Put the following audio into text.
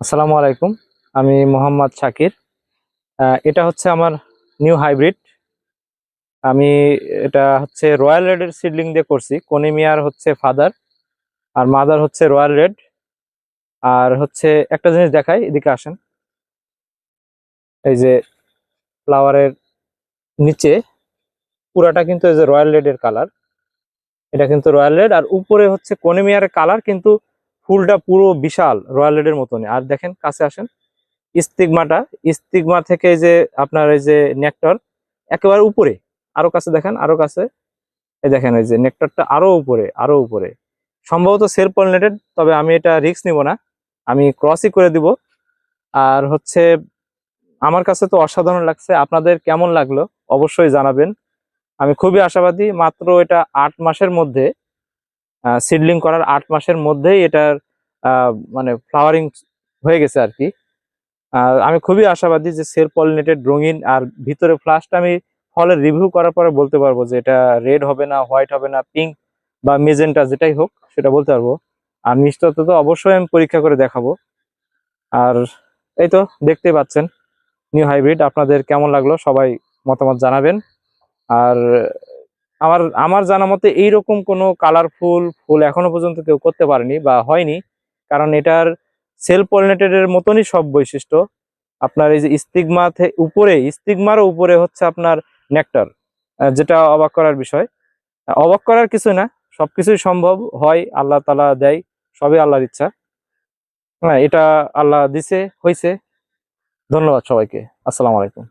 আসসালামু আলাইকুম। আমি মোহাম্মদ শাকির। এটা হচ্ছে আমার নিউ হাইব্রিড। আমি এটা হচ্ছে রয়্যাল রেডের সিডলিং দিয়ে করছি। কোনিমিয়ার হচ্ছে ফাদার, আর মাদার হচ্ছে রয়্যাল রেড। আর হচ্ছে একটা জিনিস দেখাই, এদিকে আসেন। এই যে ফ্লাওয়ারের নিচে, পুরাটা কিন্তু এই যে রয়্যাল রেডের কালার। এটা কিন্তু রয়্যাল রেড, আর উপরে হচ্ছে কোনিমিয়ার কালার, কিন্তু ফুলটা পুরো বিশাল রয়্যাল রেডের মতনই। আর দেখেন, কাছে আসেন ইস্তিগমাটা ইস্তিগমা থেকে যে আপনার এই যে নেকটার একেবারে উপরে। আরও কাছে দেখেন, আরও কাছে। এই দেখেন, এই যে নেকটারটা আরও উপরে আরও উপরে। সম্ভবত সেল পলিনেটেড তবে আমি এটা রিস্ক নিব না। আমি ক্রসই করে দিব। আর হচ্ছে, আমার কাছে তো অসাধারণ লাগছে। আপনাদের কেমন লাগল, অবশ্যই জানাবেন। আমি খুবই আশাবাদী, মাত্র এটা আট মাসের মধ্যে সিডলিং করার আট মাসের মধ্যেই এটার মানে ফ্লাওয়ারিং হয়ে গেছে আর কি। আমি খুবই আশাবাদী যে সেল পলিনেটেড রঙিন আর ভিতরে ফ্লাশটা আমি ফলের রিভিউ করার পরে বলতে পারব যে এটা রেড হবে না হোয়াইট হবে না পিঙ্ক বা মেজেন্টা যেটাই হোক, সেটা বলতে পারব। আর মিষ্টতা তো অবশ্যই আমি পরীক্ষা করে দেখাবো। আর এই তো দেখতেই পাচ্ছেন নিউ হাইব্রিড আপনাদের কেমন লাগল সবাই মতামত জানাবেন। আর আমার আমার জানা মতে এইরকম কোনো কালারফুল ফুল এখনও পর্যন্ত কেউ করতে পারেনি বা হয়নি। কারণ এটার সেল পলিনেটেডের মতনই সব বৈশিষ্ট্য। আপনার এই যে ইস্তিগমা উপরে ইস্তিগমারও উপরে হচ্ছে আপনার নেকটার যেটা অবাক করার বিষয়। অবাক করার কিছু না, সবকিছুই সম্ভব হয়, আল্লাহ তালা দেয়, সবই আল্লাহর ইচ্ছা। হ্যাঁ এটা আল্লাহ দিছে হয়েছে ধন্যবাদ সবাইকে। আসসালামু আলাইকুম।